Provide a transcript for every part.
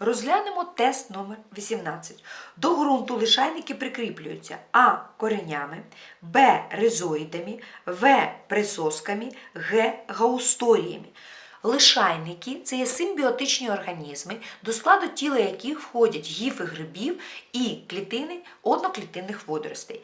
Розглянемо тест номер 18. До ґрунту лишайники прикріплюються А. Коренями, Б. Ризоїдами, В. Присосками, Г. Гаусторіями. Лишайники це є симбіотичні організми, до складу тіла яких входять гіфи грибів і клітини одноклітинних водоростей.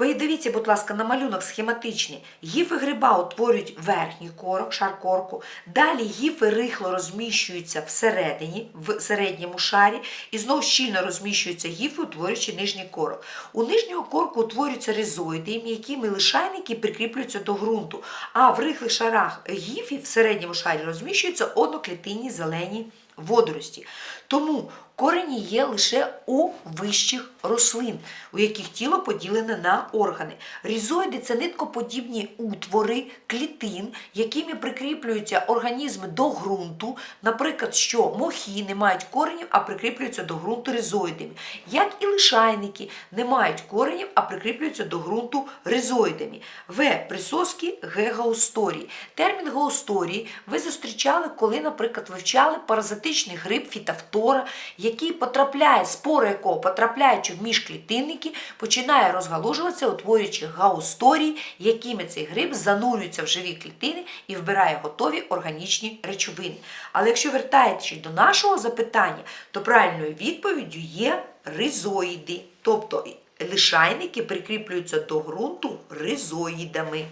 Подивіться, будь ласка, на малюнок схематичний. Гіфи гриба утворюють верхній корок, шар корку. Далі гіфи рихло розміщуються всередині, в середньому шарі, і знову щільно розміщуються гіфи, утворюючи нижній корок. У нижнього корку утворюються ризоїди, м'якими лишайники прикріплюються до ґрунту. А в рихлих шарах гіфів в середньому шарі розміщуються одноклітинні зелені водорості. Тому корені є лише у вищих рослин, у яких тіло поділене на органи. Різоїди це ниткоподібні утвори клітин, якими прикріплюються організми до ґрунту. Наприклад, що мохи не мають коренів, а прикріплюються до ґрунту ризоїдами. Як і лишайники не мають коренів, а прикріплюються до ґрунту ризоїдами. В. Присоски, Г. Гаусторії. Термін гаусторії ви зустрічали, коли, наприклад, вивчали паразитичний гриб фітофтора, який потрапляє, спори якого потрапляючи в міжклітинники, починає розгалужуватися, утворюючи гаусторії, якими цей гриб занурюється в живі клітини і вбирає готові органічні речовини. Але якщо вертаєтесь до нашого запитання, то правильною відповіддю є ризоїди, тобто лишайники прикріплюються до ґрунту ризоїдами.